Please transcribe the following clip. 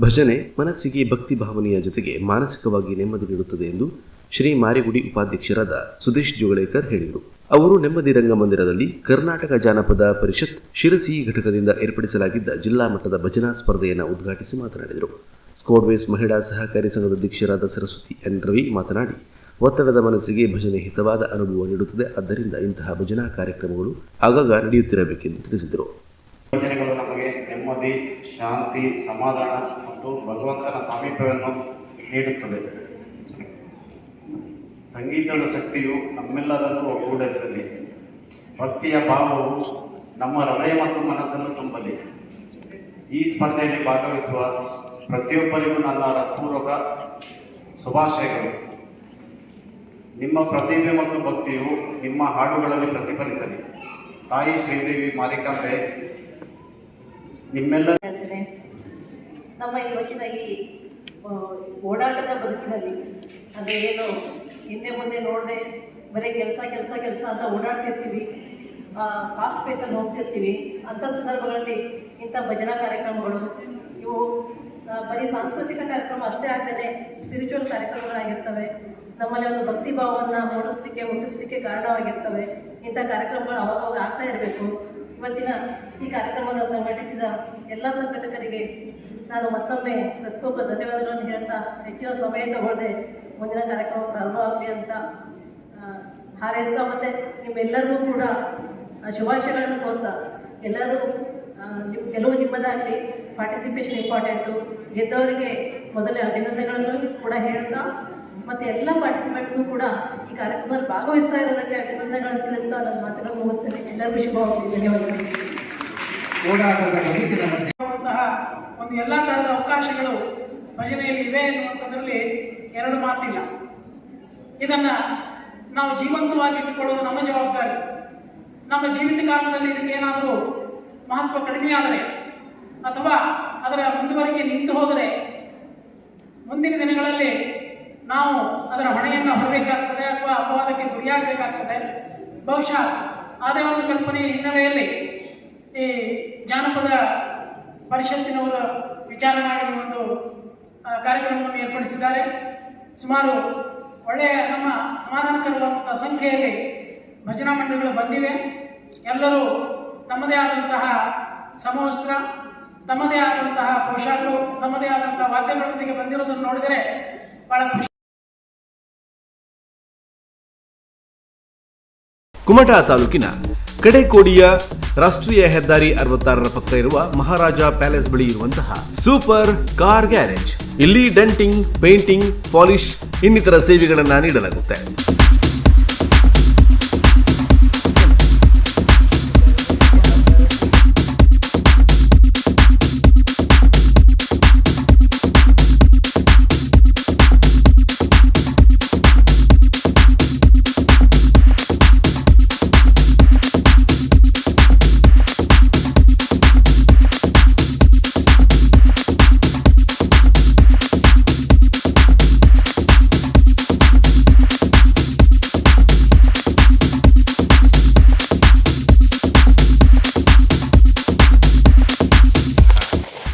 ಭಜನೆ ಮನಸ್ಸಿಗೆ ಭಕ್ತಿ ಭಾವನೆಯ ಜೊತೆಗೆ ಮಾನಸಿಕವಾಗಿ ನೆಮ್ಮದಿ ನೀಡುತ್ತದೆ ಎಂದು ಶ್ರೀ ಮಾರಿಗುಡಿ ಉಪಾಧ್ಯಕ್ಷರಾದ ಸುದೇಶ್ ಜೋಗಳೇಕರ್ ಹೇಳಿದರು. ಅವರು ನೆಮ್ಮದಿ ರಂಗಮಂದಿರದಲ್ಲಿ ಕರ್ನಾಟಕ ಜಾನಪದ ಪರಿಷತ್ ಶಿರಸಿ ಘಟಕದಿಂದ ಏರ್ಪಡಿಸಲಾಗಿದ್ದ ಜಿಲ್ಲಾ ಮಟ್ಟದ ಭಜನಾ ಸ್ಪರ್ಧೆಯನ್ನು ಉದ್ಘಾಟಿಸಿ ಮಾತನಾಡಿದರು. ಸ್ಕೋಡ್ವೇಸ್ ಮಹಿಳಾ ಸಹಕಾರಿ ಸಂಘದ ಅಧ್ಯಕ್ಷರಾದ ಸರಸ್ವತಿ ಎನ್. ರವಿ ಮಾತನಾಡಿ, ಒತ್ತಡದ ಮನಸ್ಸಿಗೆ ಭಜನೆ ಹಿತವಾದ ಅನುಭವ ನೀಡುತ್ತದೆ. ಆದ್ದರಿಂದ ಇಂತಹ ಭಜನಾ ಕಾರ್ಯಕ್ರಮಗಳು ಆಗಾಗ ನಡೆಯುತ್ತಿರಬೇಕೆಂದು ತಿಳಿಸಿದರು. ನೆಮ್ಮದಿ ಶಾಂತಿ, ಸಮಾಧಾನ ಮತ್ತು ಭಗವಂತನ ಸಾಮೀಪ್ಯವನ್ನು ನೀಡುತ್ತದೆ. ಸಂಗೀತದ ಶಕ್ತಿಯು ನಮ್ಮೆಲ್ಲರನ್ನು ಒಗ್ಗೂಡಿಸಲಿ. ಭಕ್ತಿಯ ಭಾವವು ನಮ್ಮ ಹೃದಯ ಮತ್ತು ಮನಸ್ಸನ್ನು ತುಂಬಲಿ. ಈ ಸ್ಪರ್ಧೆಯಲ್ಲಿ ಭಾಗವಹಿಸುವ ಪ್ರತಿಯೊಬ್ಬರಿಗೂ ನನ್ನ ಹೃತ್ಪೂರ್ವಕ ಶುಭಾಶಯಗಳು. ನಿಮ್ಮ ಪ್ರತಿಭೆ ಮತ್ತು ಭಕ್ತಿಯು ನಿಮ್ಮ ಹಾಡುಗಳಲ್ಲಿ ಪ್ರತಿಫಲಿಸಲಿ. ತಾಯಿ ಶ್ರೀದೇವಿ ಮಾರಿಕಾಂಬೆ ನಿಮ್ಮೆಲ್ಲರ ನಮ್ಮ ಇವತ್ತಿನ ಈ ಓಡಾಟದ ಬದುಕಿನಲ್ಲಿ ಅದು ಏನು ಹಿಂದೆ ಮುಂದೆ ನೋಡದೆ ಬರೀ ಕೆಲಸ ಕೆಲಸ ಕೆಲಸ ಅಂತ ಓಡಾಡ್ತಿರ್ತೀವಿ ಫಾಸ್ಟ್ ಪೇಸಲ್ಲಿ ಹೋಗ್ತಿರ್ತೀವಿ ಅಂಥ ಸಂದರ್ಭಗಳಲ್ಲಿ ಇಂಥ ಭಜನಾ ಕಾರ್ಯಕ್ರಮಗಳು ಇವು ಬರೀ ಸಾಂಸ್ಕೃತಿಕ ಕಾರ್ಯಕ್ರಮ ಅಷ್ಟೇ ಆಗ್ತದೆ ಸ್ಪಿರಿಚುವಲ್ ಕಾರ್ಯಕ್ರಮಗಳಾಗಿರ್ತವೆ, ನಮ್ಮಲ್ಲಿ ಒಂದು ಭಕ್ತಿ ಭಾವವನ್ನು ಮೂಡಿಸ್ಲಿಕ್ಕೆ, ಮುಟ್ಟಿಸ್ಲಿಕ್ಕೆ ಕಾರಣವಾಗಿರ್ತವೆ, ಇಂಥ ಕಾರ್ಯಕ್ರಮಗಳು ಅವಾಗವಾಗ ಅವಾಗ ಆಗ್ತಾ ಇರಬೇಕು. ಇವತ್ತಿನ ಈ ಕಾರ್ಯಕ್ರಮವನ್ನು ಸಂಘಟಿಸಿದ ಎಲ್ಲ ಸಂಘಟಕರಿಗೆ ನಾನು ಮತ್ತೊಮ್ಮೆ ಹೃತ್ಪೂರ್ವಕ ಧನ್ಯವಾದಗಳನ್ನು ಹೇಳ್ತಾ ಹೆಚ್ಚಿನ ಸಮಯ ತಗೊಳ್ಳದೆ ಮುಂದಿನ ಕಾರ್ಯಕ್ರಮ ಪ್ರಾರಂಭವಾಗಲಿ ಅಂತ ಆ, ಹಾರೈಸ್ತಾ ಮತ್ತು ನಿಮ್ಮೆಲ್ಲರಿಗೂ ಕೂಡ ಶುಭಾಶಯಗಳನ್ನು ಕೋರ್ತಾ ಎಲ್ಲರೂ ಕೆಲವು ನಿಮ್ಮದಾಗಲಿ ಪಾರ್ಟಿಸಿಪೇಷನ್ ಇಂಪಾರ್ಟೆಂಟು ಗೆದ್ದವರಿಗೆ ಮೊದಲೇ ಅಭಿನಂದನೆಗಳನ್ನು ಕೂಡ ಹೇಳ್ತಾ ಮತ್ತು ಎಲ್ಲ ಪಾರ್ಟಿಸಿಪೆಂಟ್ಸ್ಗೂ ಕೂಡ ಈ ಕಾರ್ಯಕ್ರಮದಲ್ಲಿ ಭಾಗವಹಿಸ್ತಾ ಇರೋದಕ್ಕೆ ಅಭಿನಂದನೆಗಳನ್ನು ತಿಳಿಸ್ತಾ ನನ್ನ ಮಾತುಗಳನ್ನು ಮುಗಿಸ್ತೇನೆ. ಎಲ್ಲರಿಗೂ ಶುಭವಾಗಲಿ. ಧನ್ಯವಾದಗಳು. ಒಂದು ಎಲ್ಲ ಥರದ ಅವಕಾಶಗಳು ಭಜನೆಯಲ್ಲಿ ಇವೆ ಎನ್ನುವಂಥದ್ರಲ್ಲಿ ಎರಡು ಮಾತಿಲ್ಲ. ಇದನ್ನು ನಾವು ಜೀವಂತವಾಗಿ ಇಟ್ಟುಕೊಳ್ಳೋದು ನಮ್ಮ ಜವಾಬ್ದಾರಿ. ನಮ್ಮ ಜೀವಿತ ಕಾಲದಲ್ಲಿ ಇದಕ್ಕೇನಾದರೂ ಮಹತ್ವ ಕಡಿಮೆಯಾದರೆ, ಅಥವಾ ಅದರ ಮುಂದುವರಿಕೆ ನಿಂತು ಹೋದರೆ ಮುಂದಿನ ದಿನಗಳಲ್ಲಿ ನಾವು ಅದರ ಹೊಣೆಯನ್ನು ಹೊರಬೇಕಾಗ್ತದೆ ಅಥವಾ ಅಪವಾದಕ್ಕೆ ಗುರಿಯಾಗಬೇಕಾಗ್ತದೆ. ಬಹುಶಃ ಅದೇ ಒಂದು ಕಲ್ಪನೆ ಹಿನ್ನೆಲೆಯಲ್ಲಿ ಈ ಜಾನಪದ ಪರಿಷತ್ತಿನವರು ವಿಚಾರ ಮಾಡಿ ಒಂದು ಕಾರ್ಯಕ್ರಮವನ್ನು ಏರ್ಪಡಿಸಿದ್ದಾರೆ. ಸುಮಾರು ಒಳ್ಳೆಯ ನಮ್ಮ ಸಮಾಧಾನಕರವಾದಂಥ ಸಂಖ್ಯೆಯಲ್ಲಿ ಭಜನಾ ಮಂಡಳಿಗಳು ಬಂದಿವೆ. ಎಲ್ಲರೂ ತಮ್ಮದೇ ಆದಂತಹ ಸಮವಸ್ತ್ರ ತಮ್ಮದೇ ಆದಂತಹ ಪೋಷಾಕು, ತಮ್ಮದೇ ಆದಂತಹ ವಾದ್ಯಗಳೊಂದಿಗೆ ಬಂದಿರೋದನ್ನು ನೋಡಿದರೆ ಬಹಳ ಖುಷಿ. ಕುಮಟಾ ತಾಲೂಕಿನ ಕಡೆಕೋಡಿಯ ರಾಷ್ಟ್ರೀಯ ಹೆದ್ದಾರಿ ಅರವತ್ತಾರರ ಪಕ್ಕ ಇರುವ ಮಹಾರಾಜ ಪ್ಯಾಲೇಸ್ ಬಳಿ ಇರುವಂತಹ ಸೂಪರ್ ಕಾರ್ ಗ್ಯಾರೇಜ್. ಇಲ್ಲಿ ಡೆಂಟಿಂಗ್, ಪೇಂಟಿಂಗ್, ಪಾಲಿಶ್ ಇನ್ನಿತರ ಸೇವೆಗಳನ್ನ ನೀಡಲಾಗುತ್ತೆ.